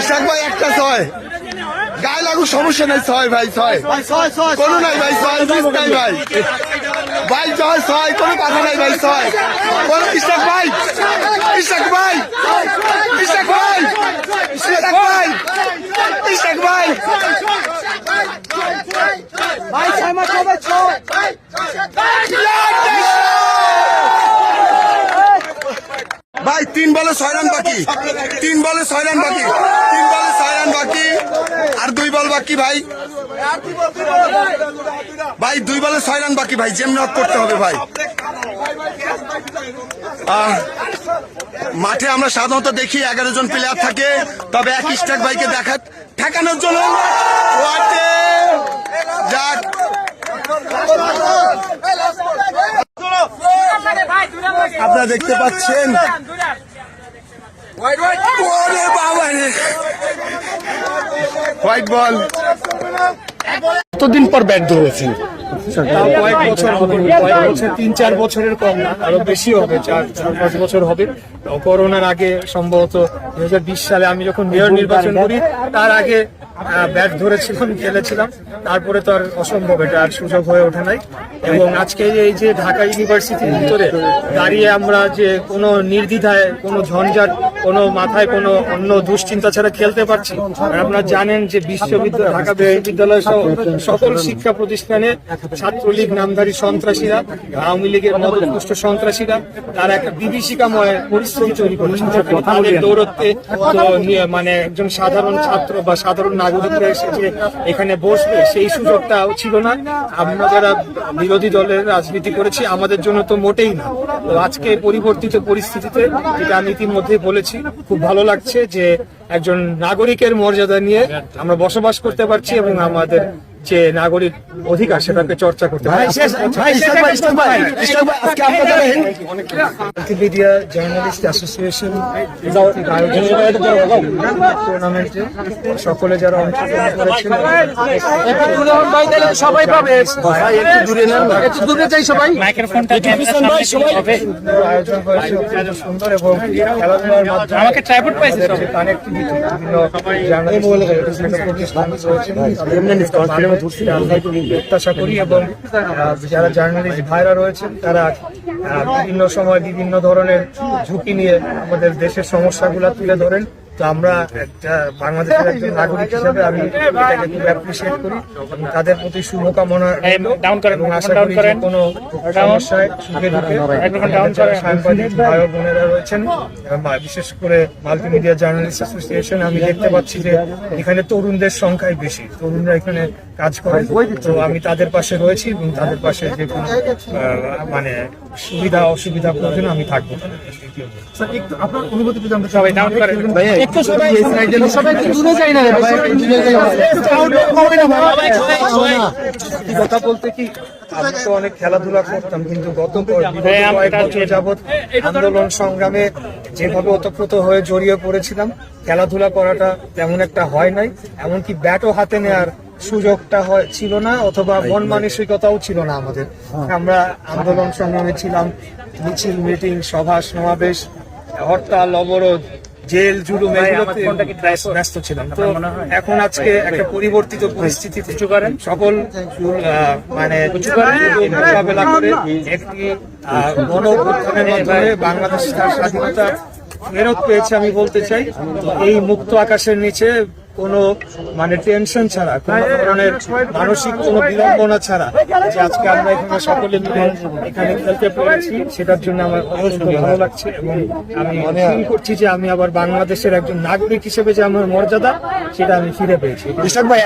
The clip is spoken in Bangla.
ইশাক ভাই, একটা ছয়। গায়ে লাগুক, সমস্যা নাই, ছয় ভাই, ছয়। কোনো নাই ভাই, ছয় নাই ভাই। ভাই, ছয় ছয়, কোনো কথা নাই ভাই, ছয়। কোন ইশাক ভাই ইশাক ভাই ইশাক ভাই ইশাক ভাই ইশাক ভাই ভাই ছয় মাস হবে ছয় ভাই, তিন বলে ছয় রান বাকি। তিন বলে ছয় রান বাকি। তিন বলে ছয় রান বাকি। আর দুই বল বাকি, ভাই। ভাই, দুই বলে ছয় রান বাকি, ভাই। জেম নক করতে হবে, ভাই। মাঠে আমরা সাধারণত দেখি এগারো জন প্লেয়ার থাকে। তবে এক স্টাক ভাইকে দেখা ঠেকানোর জন্য আপনারা দেখতে পাচ্ছেন। হোয়াইট বল কতদিন পর ব্যাট ধরেছেন। তাও কয়েক বছর হবে কয়েক বছর তিন চার বছরের কম না আরও বেশি হবে চার চার পাঁচ বছর হবে। করোনার আগে সম্ভবত দুই হাজার বিশ সালে আমি যখন মেয়র নির্বাচন করি তার আগে ব্যাট ধরেছিলাম, খেলেছিলাম। তারপরে তো আর অসম্ভব, এটা আর সুযোগ হয়ে ওঠে নাই। এবং আজকে এই যে ঢাকা ইউনিভার্সিটির ভিতরে দাঁড়িয়ে আমরা যে কোনো নির্দ্বিধায়, কোনো ঝঞ্ঝাট কোনো মাথায় কোনো অন্য দুশ্চিন্তা ছাড়া খেলতে পারছি আর আপনারা জানেন যে বিশ্ববিদ্যালয় ঢাকা বিশ্ববিদ্যালয় সহ সকল শিক্ষা প্রতিষ্ঠানে ছাত্রলীগ নামধারী সন্ত্রাসীরা আওয়ামী লীগের মদতপুষ্ট সন্ত্রাসীরা তারা একটা বিভীষিকাময় পরিস্থিতি তৈরি করেছে। তাদের দৌড়ত্বে মানে একজন সাধারণ ছাত্র বা সাধারণ নাগরিকরা এসে যে এখানে বসবে সেই সুযোগটাও ছিল না। আমরা যারা বিরোধী দলের রাজনীতি করেছি আমাদের জন্য তো মোটেই না। তো আজকে পরিবর্তিত পরিস্থিতিতে যেটা আমি ইতিমধ্যে বলেছি খুব ভালো লাগছে যে একজন নাগরিকের মর্যাদা নিয়ে আমরা বসবাস করতে পারছি এবং আমাদের যে নাগরিক অধিকার সেটাকে চর্চা করতে মিডিয়া জার্নালিস্ট অ্যাসোসিয়েশন টুর্নামেন্টে সকলে যারা অংশগ্রহণ করেছেন সবাই পাবে। দূরে নেন। একটু দূরে যাই সবাই। আয়োজন হয়েছে সুন্দর এবং খেলাধুলার মাধ্যমে আমাকে ট্রাইপড পাইছে কানেক্টিভিটি বিভিন্ন জার্নালিস্ট প্রতিষ্ঠান রয়েছে তাদের ধরছি প্রত্যাশা করি এবং যারা জার্নালিস্ট ভাইরা রয়েছেন, তারা বিভিন্ন সময় বিভিন্ন ধরনের ঝুঁকি নিয়ে আমাদের দেশের সমস্যাগুলো তুলে ধরেন। তো আমরা একটা বাংলাদেশের একজন নাগরিক হিসেবে আমি এটাকে খুব অ্যাপ্রিসিয়েট করি এবং তাদের প্রতি শুভকামনা এবং আশা করি যে কোনো সমস্যায় সুখে দুঃখে সাংবাদিক ভাই বোনেরা রয়েছেন বিশেষ করে মাল্টিমিডিয়া জার্নালিস্ট অ্যাসোসিয়েশন আমি দেখতে পাচ্ছি যে এখানে তরুণদের সংখ্যাই বেশি। তরুণরা এখানে কাজ করে। তো আমি তাদের পাশে রয়েছি এবং তাদের পাশে যে কোনো মানে সুবিধা অসুবিধা প্রয়োজন আমি থাকব। আপনার অনুভূতি জানতে সবাই ডাউন করেন। একটু সবাই সবাই একটু দূরে যাই না রে ভাই। একটু দূরে যাই সত্যি কথা বলতে কি আমি তো অনেক খেলাধুলা করতাম কিন্তু গত বছর যাবত আন্দোলন সংগ্রামে যেভাবে ওতপ্রোত হয়ে জড়িয়ে পড়েছিলাম খেলাধুলা করাটা তেমন একটা হয় নাই। এমনকি ব্যাটও হাতে নেওয়ার সুযোগটা হয় ছিল না অথবা মন মানসিকতাও ছিল না আমাদের। আমরা আন্দোলন সংগ্রামে ছিলাম মিছিল মিটিং সভা সমাবেশ হরতাল অবরোধ জেল জুলুম এগুলোতে ব্যস্ত ছিলাম। তো এখন আজকে একটা পরিবর্তিত পরিস্থিতি কিছু করেন? সকল মানে মোকাবেলা করে একটি গণ মাধ্যমে বাংলাদেশ তার স্বাধীনতা ফেরত পেয়েছে আমি বলতে চাই। এই মুক্ত আকাশের নিচে কোনো মানে টেনশন ছাড়া, কোনো ধরনের মানসিক কোনো বিড়ম্বনা ছাড়া যে আজকে আমরা এখানে সকলে মিলে এখানে খেলতে পেরেছি, সেটার জন্য আমার অত্যন্ত ভালো লাগছে এবং আমি ফিল করছি যে আমি আবার বাংলাদেশের একজন নাগরিক হিসেবে যে আমার মর্যাদা, সেটা আমি ফিরে পেয়েছি। ভাই